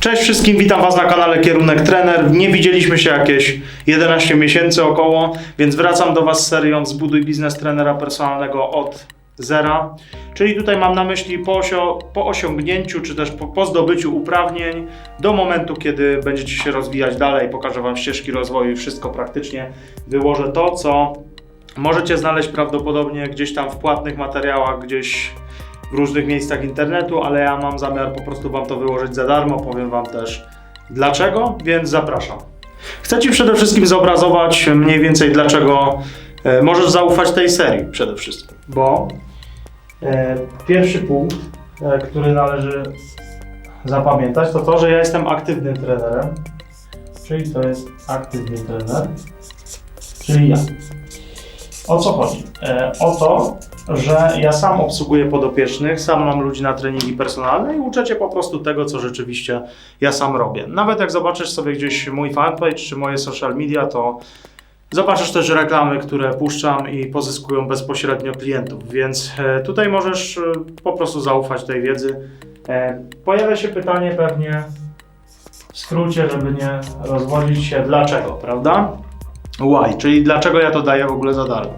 Cześć wszystkim, witam Was na kanale Kierunek Trener. Nie widzieliśmy się jakieś 11 miesięcy około, więc wracam do Was z serią Zbuduj biznes trenera personalnego od zera. Czyli tutaj mam na myśli po, po osiągnięciu, czy też po, po zdobyciu uprawnień do momentu, kiedy będziecie się rozwijać dalej. Pokażę Wam ścieżki rozwoju i wszystko praktycznie. Wyłożę to, co możecie znaleźć prawdopodobnie gdzieś tam w płatnych materiałach, gdzieś w różnych miejscach internetu, ale ja mam zamiar po prostu Wam to wyłożyć za darmo. Powiem Wam też dlaczego, więc zapraszam. Chcę Ci przede wszystkim zobrazować mniej więcej dlaczego e, możesz zaufać tej serii przede wszystkim, bo e, pierwszy punkt, e, który należy zapamiętać, to to, że ja jestem aktywnym trenerem, czyli to jest aktywny trener, czyli ja. O co chodzi? O to, że ja sam obsługuję podopiecznych, sam mam ludzi na treningi personalne i uczę cię po prostu tego, co rzeczywiście ja sam robię. Nawet jak zobaczysz sobie gdzieś mój fanpage czy moje social media, to zobaczysz też reklamy, które puszczam i pozyskują bezpośrednio klientów, więc e, tutaj możesz e, po prostu zaufać tej wiedzy. E, Pojawia się pytanie pewnie w skrócie, żeby nie rozwodzić się, dlaczego, prawda? Why, czyli dlaczego ja to daję w ogóle za darmo.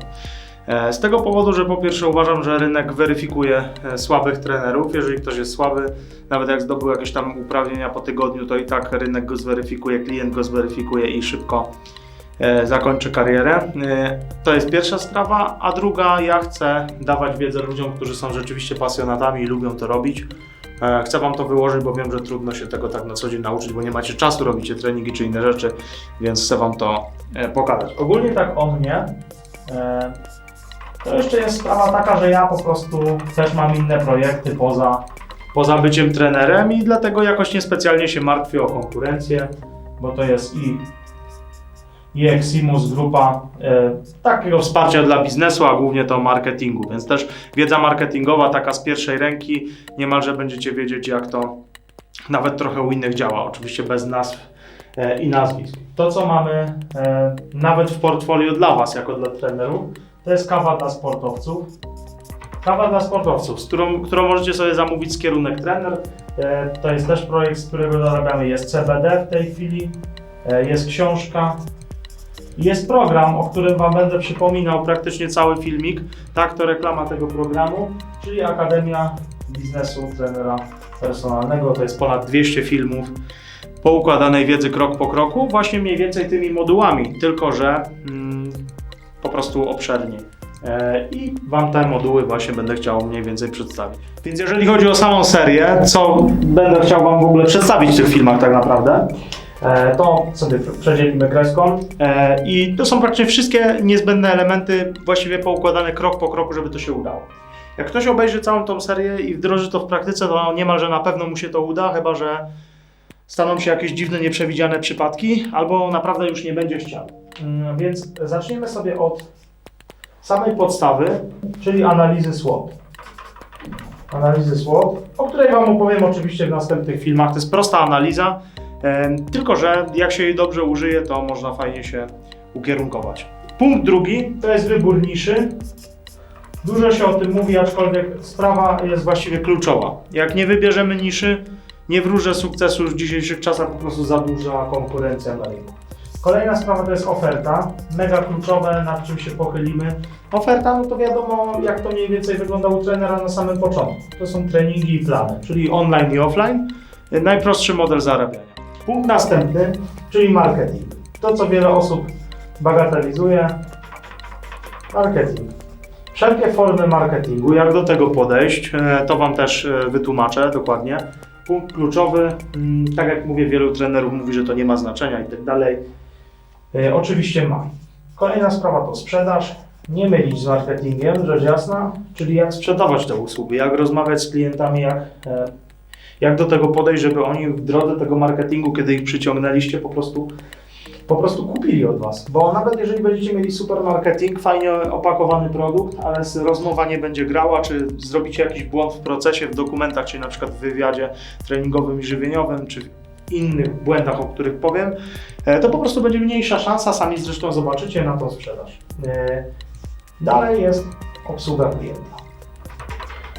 E, Z tego powodu, że po pierwsze uważam, że rynek weryfikuje e, słabych trenerów. Jeżeli ktoś jest słaby, nawet jak zdobył jakieś tam uprawnienia po tygodniu, to i tak rynek go zweryfikuje, klient go zweryfikuje i szybko e, zakończy karierę. To jest pierwsza sprawa, a druga, ja chcę dawać wiedzę ludziom, którzy są rzeczywiście pasjonatami i lubią to robić. Chcę Wam to wyłożyć, bo wiem, że trudno się tego tak na co dzień nauczyć, bo nie macie czasu, robicie treningi czy inne rzeczy, więc chcę Wam to pokazać. Ogólnie tak o mnie. To jeszcze jest sprawa taka, że ja po prostu też mam inne projekty poza, poza byciem trenerem i dlatego jakoś niespecjalnie się martwię o konkurencję, bo to jest i i Eximus grupa e, takiego wsparcia dla biznesu, a głównie to marketingu, więc też wiedza marketingowa taka z pierwszej ręki, niemalże będziecie wiedzieć jak to nawet trochę u innych działa, oczywiście bez nazw e, i nazwisk. To co mamy e, nawet w portfolio dla Was jako dla trenerów, to jest kawa dla sportowców. Kawa dla sportowców, z którą, którą możecie sobie zamówić z kierunek trener. E, to jest też projekt, z którego zarabiamy. Jest CBD w tej chwili, e, jest książka, jest program, o którym Wam będę przypominał praktycznie cały filmik. Tak, to reklama tego programu, czyli Akademia Biznesu Trenera Personalnego. To jest ponad 200 filmów poukładanej wiedzy krok po kroku, właśnie mniej więcej tymi modułami, tylko że mm, po prostu obszerniej. I Wam te moduły właśnie będę chciał mniej więcej przedstawić. Więc jeżeli chodzi o samą serię, co będę chciał Wam w ogóle przedstawić w tych filmach tak naprawdę, e, to sobie przedzielimy kreską. E, I to są praktycznie wszystkie niezbędne elementy właściwie poukładane krok po kroku, żeby to się udało. Jak ktoś obejrzy całą tą serię i wdroży to w praktyce, to niemalże na pewno mu się to uda, chyba że staną się jakieś dziwne, nieprzewidziane przypadki, albo naprawdę już nie będzie chciał. Mm, Więc zaczniemy sobie od samej podstawy, czyli analizy SWOT. Analizy SWOT, o której Wam opowiem oczywiście w następnych filmach. To jest prosta analiza, tylko że jak się jej dobrze użyje, to można fajnie się ukierunkować. Punkt drugi to jest wybór niszy. Dużo się o tym mówi, aczkolwiek sprawa jest właściwie kluczowa. Jak nie wybierzemy niszy, nie wróżę sukcesu w dzisiejszych czasach, po prostu za duża konkurencja na rynku. Kolejna sprawa to jest oferta. Mega kluczowe, nad czym się pochylimy. Oferta, no to wiadomo, jak to mniej więcej wygląda u trenera na samym początku. To są treningi i plany, czyli online i offline. Najprostszy model zarabiania. Punkt następny, czyli marketing. To, co wiele osób bagatelizuje. Marketing. Wszelkie formy marketingu, jak do tego podejść, e, to Wam też e, wytłumaczę dokładnie. Punkt kluczowy, mm, tak jak mówię, wielu trenerów mówi, że to nie ma znaczenia i tak dalej. E, Oczywiście ma. Kolejna sprawa to sprzedaż. Nie mylić z marketingiem, rzecz jasna, czyli jak sprzedawać te usługi, jak rozmawiać z klientami, jak, e, jak do tego podejść, żeby oni w drodze tego marketingu, kiedy ich przyciągnęliście, po prostu, po prostu kupili od Was. Bo nawet jeżeli będziecie mieli super marketing, fajnie opakowany produkt, ale rozmowa nie będzie grała, czy zrobicie jakiś błąd w procesie, w dokumentach, czy na przykład w wywiadzie treningowym i żywieniowym, czy innych błędach, o których powiem, e, to po prostu będzie mniejsza szansa, sami zresztą zobaczycie na tą sprzedaż. E, Dalej jest obsługa klienta.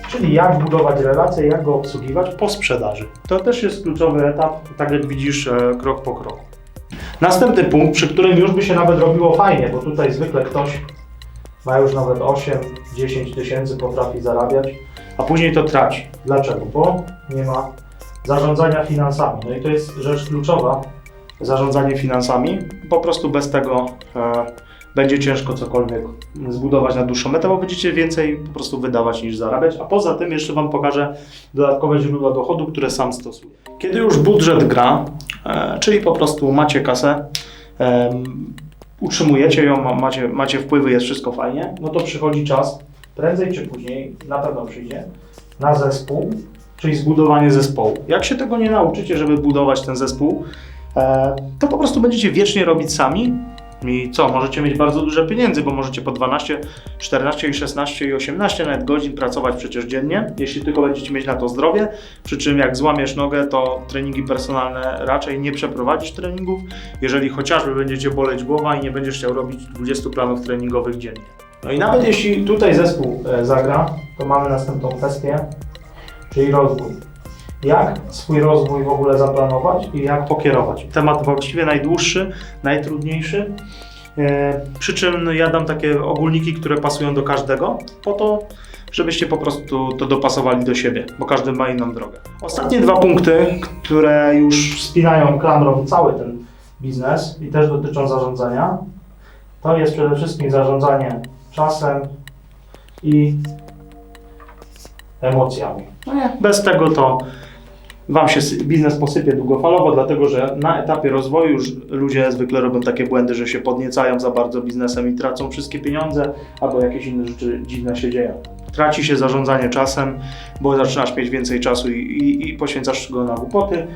Czyli jak budować relacje, jak go obsługiwać po sprzedaży. To też jest kluczowy etap, tak jak widzisz, e, krok po kroku. Następny punkt, przy którym już by się nawet robiło fajnie, bo tutaj zwykle ktoś ma już nawet 8-10 tysięcy, potrafi zarabiać, a później to traci. Dlaczego? Bo nie ma zarządzania finansami. No i to jest rzecz kluczowa, zarządzanie finansami. Po prostu bez tego e, będzie ciężko cokolwiek zbudować na dłuższą metę, bo będziecie więcej po prostu wydawać niż zarabiać. A poza tym jeszcze Wam pokażę dodatkowe źródła dochodu, które sam stosuję. Kiedy już budżet gra, e, czyli po prostu macie kasę, em, utrzymujecie ją, ma- macie, macie wpływy, jest wszystko fajnie, no to przychodzi czas, prędzej czy później, na pewno przyjdzie, na zespół, czyli zbudowanie zespołu. Jak się tego nie nauczycie, żeby budować ten zespół, e, to po prostu będziecie wiecznie robić sami i co, możecie mieć bardzo duże pieniędzy, bo możecie po 12, 14 i 16 i 18 nawet godzin pracować przecież dziennie, jeśli tylko będziecie mieć na to zdrowie, przy czym jak złamiesz nogę, to treningi personalne raczej nie przeprowadzisz treningów, jeżeli chociażby będziecie boleć głowa i nie będziesz chciał robić 20 planów treningowych dziennie. No i nawet jeśli tutaj zespół e, zagra, to mamy następną kwestię, czyli rozwój. Jak swój rozwój w ogóle zaplanować i jak pokierować? Temat właściwie najdłuższy, najtrudniejszy. E, przy czym ja dam takie ogólniki, które pasują do każdego, po to, żebyście po prostu to dopasowali do siebie, bo każdy ma inną drogę. Ostatnie dwa punkty, które już spinają klamrą cały ten biznes i też dotyczą zarządzania, to jest przede wszystkim zarządzanie czasem i emocjami. No nie, bez tego to Wam się biznes posypie długofalowo, dlatego że na etapie rozwoju już ludzie zwykle robią takie błędy, że się podniecają za bardzo biznesem i tracą wszystkie pieniądze, albo jakieś inne rzeczy dziwne się dzieją. Traci się zarządzanie czasem, bo zaczynasz mieć więcej czasu i, i, i poświęcasz go na głupoty.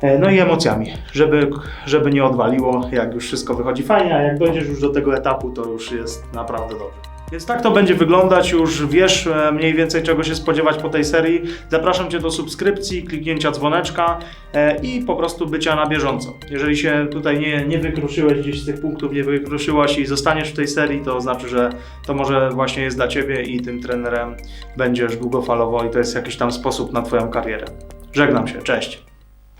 E, No i emocjami, żeby, żeby nie odwaliło, jak już wszystko wychodzi fajnie, a jak dojdziesz już do tego etapu, to już jest naprawdę dobrze. Więc tak to będzie wyglądać, już wiesz e, mniej więcej czego się spodziewać po tej serii. Zapraszam Cię do subskrypcji, kliknięcia dzwoneczka e, i po prostu bycia na bieżąco. Jeżeli się tutaj nie, nie wykruszyłeś gdzieś z tych punktów, nie wykruszyłaś i zostaniesz w tej serii, to znaczy, że to może właśnie jest dla Ciebie i tym trenerem będziesz długofalowo i to jest jakiś tam sposób na Twoją karierę. Żegnam się, cześć.